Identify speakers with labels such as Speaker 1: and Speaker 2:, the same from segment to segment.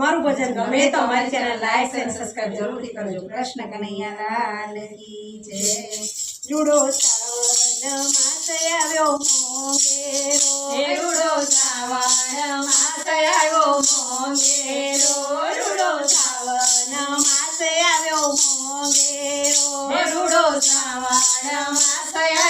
Speaker 1: અમારું ભજન ગમે તો અમારી ચેનલ લાઈક અને સબસ્ક્રાઇબ જરૂરથી કરજો. કૃષ્ણ કનૈયાલાલ કી જય. જુડો સાવન માસ આવ્યો
Speaker 2: મોંગેરો રૂડો શ્રાવણ માસ આવ્યો મોંગેરો જુડો
Speaker 1: સાવન માસ આવ્યો
Speaker 2: મોંગેરો રૂડો શ્રાવણ માસ આવ્યો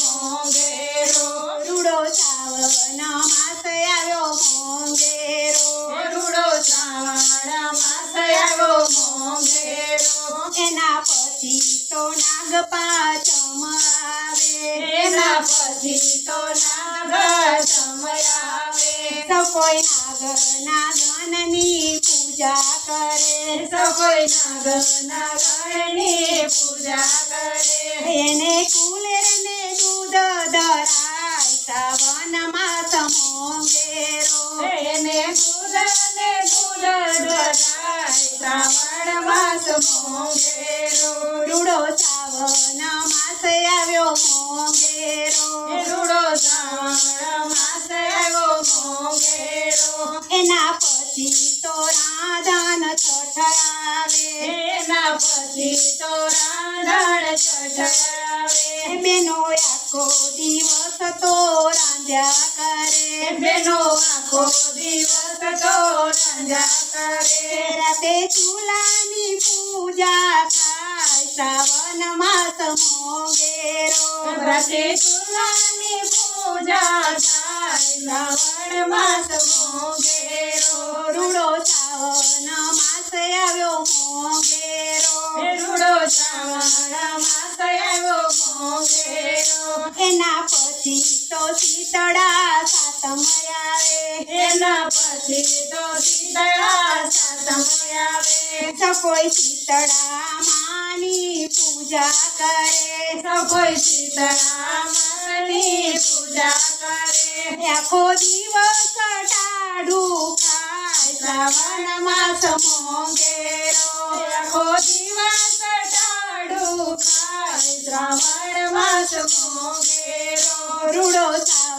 Speaker 2: મોંઘેરો.
Speaker 1: રૂડો શ્રાવણ માસ આવ્યો મોંઘેરો.
Speaker 2: રૂડો શ્રાવણ માસ આવ્યો મોંઘેરો.
Speaker 1: એના પછી તો નાગ પાંચમ આવે
Speaker 2: એના પછી તો નાગ સમય આવે
Speaker 1: તો કોઈ નાગ નાગનની પૂજા કરે.
Speaker 2: સૌ કોઈ નાગ નાગણની
Speaker 1: શ્રાવણ માસ આવ્યો મોંઘેરો.
Speaker 2: રૂડો શ્રાવણ માસ આવ્યો મોંઘેરો.
Speaker 1: એના પછી તો રાધન છઠ આવે
Speaker 2: એના પછી તો રાંધણ ચઢાવે
Speaker 1: બેનો આખો દિવસ તો રાંધ્યા કરે.
Speaker 2: બેનો આખો દિવસ તો રાંધ્યા કરે.
Speaker 1: રાતે ચૂલાની પૂજા શ્રાવણ માસ મોગેરો
Speaker 2: વ્રતે ચૂલાની પૂજા થાય શ્રાવણ માસ મોગેરો
Speaker 1: રૂડો શ્રાવણ માસ આવ્યો મોગેરો
Speaker 2: રૂડો શ્રાવણ માસ આવ્યો મોગેરો
Speaker 1: એના પછી તો શીતળા સાતમ આવે
Speaker 2: એના પછી તો શીતળા સાતમ આવે
Speaker 1: તો કોઈ શીતળા માની પૂજા કરે
Speaker 2: સૌ કોઈ શીતળા માની પૂજા કરે
Speaker 1: આખો દિવસ ટાઢું ખાય શ્રાવણ માસ મોંઘેરો
Speaker 2: આખો દિવસ ટાઢું ખાય શ્રાવણ માસ મોંઘેરો.
Speaker 1: રૂડો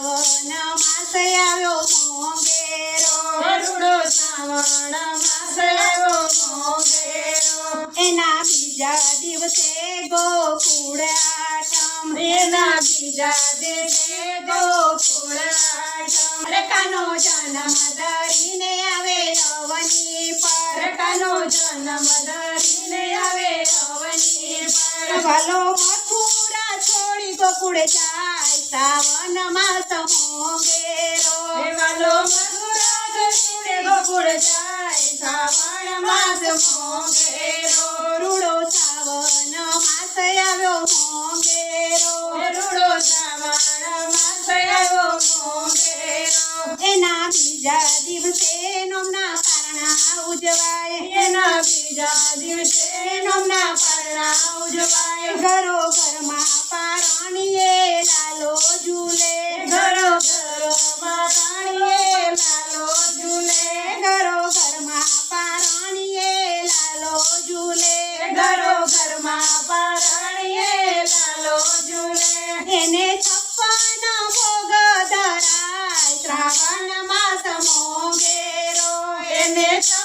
Speaker 1: શ્રાવણ માસ આવ્યો મોંઘેરો.
Speaker 2: રૂડો શ્રાવણ માસ આવ્યો મોંઘેરો.
Speaker 1: એના બીજા દિવસે ગોકુળ આઠમ
Speaker 2: એના બીજા દિવસે ગોકુળ આઠમ
Speaker 1: અરે કાનો જન્મ ધરીને આવે અવની પર.
Speaker 2: રટાનો જન્મ ધરીને આવે અવની પર.
Speaker 1: ભલો છોડી ગોકુળ જાય સાવન માસ હોંગેરો
Speaker 2: વાલો મથુરા દર્શને ગોકુળ જાય સાવન માસ હોંગેરો
Speaker 1: રૂડો સાવન માસ આવ્યો હોંગેરો
Speaker 2: રૂડો સાવન માસ આવ્યો હોંગેરો
Speaker 1: એના બીજા દિવસે નોમના પારણા ઉજવાય.
Speaker 2: એના બીજા દિવસે નોમના પારણા ઉજવાય.
Speaker 1: ઘરો ઝૂલે
Speaker 2: ઘરો ઘરમાં
Speaker 1: પારણીએ લાલો ઝૂલે એને છપ્પન ભોગ ધરાય શ્રાવણ માસ મોંઘેરો
Speaker 2: એને છપ્પન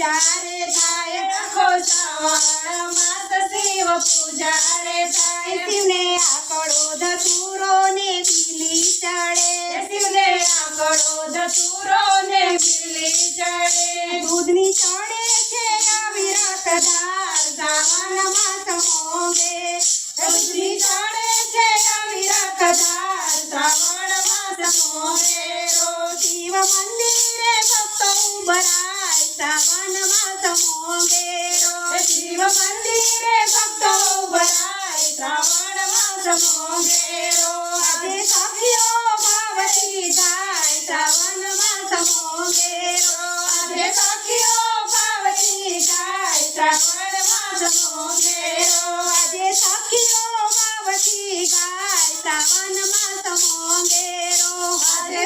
Speaker 1: પૂજારે થાય
Speaker 2: આખો સવાર માત શિવ પૂજારે થાય.
Speaker 1: શિવને આકડો ધતુરો ને પીલી ચડે
Speaker 2: શિવને આકડો ધતુરો ને પીલી ચડે દૂધની ચડે છે આવી રાખદાર સાવન માસ હોવે દૂધની ચડે છે આવી રાખદાર શ્રાવણ માસ હોવે રો
Speaker 1: શિવ મંદિરે ભક્તો બરા શ્રાવણ માસ મોંઘેરો
Speaker 2: શિવ મંદિરે ભક્તો ભરાય. શ્રાવણ માસ મોમેરો
Speaker 1: આજે સખીઓ પાવતી જાય શ્રાવણ માસ મોંઘેરો
Speaker 2: આજે સખીઓ પાવતી ગાય શ્રાવણ માસ મોમેરો
Speaker 1: આજે સખીઓ પાવતી ગાય શ્રાવણ માસ મોંઘેરો
Speaker 2: આજે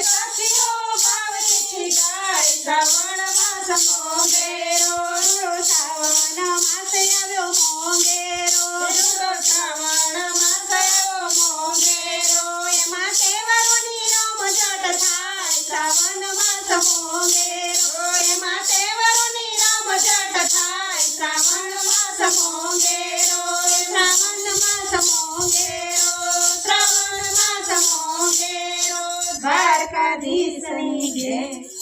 Speaker 2: શ્રાવણ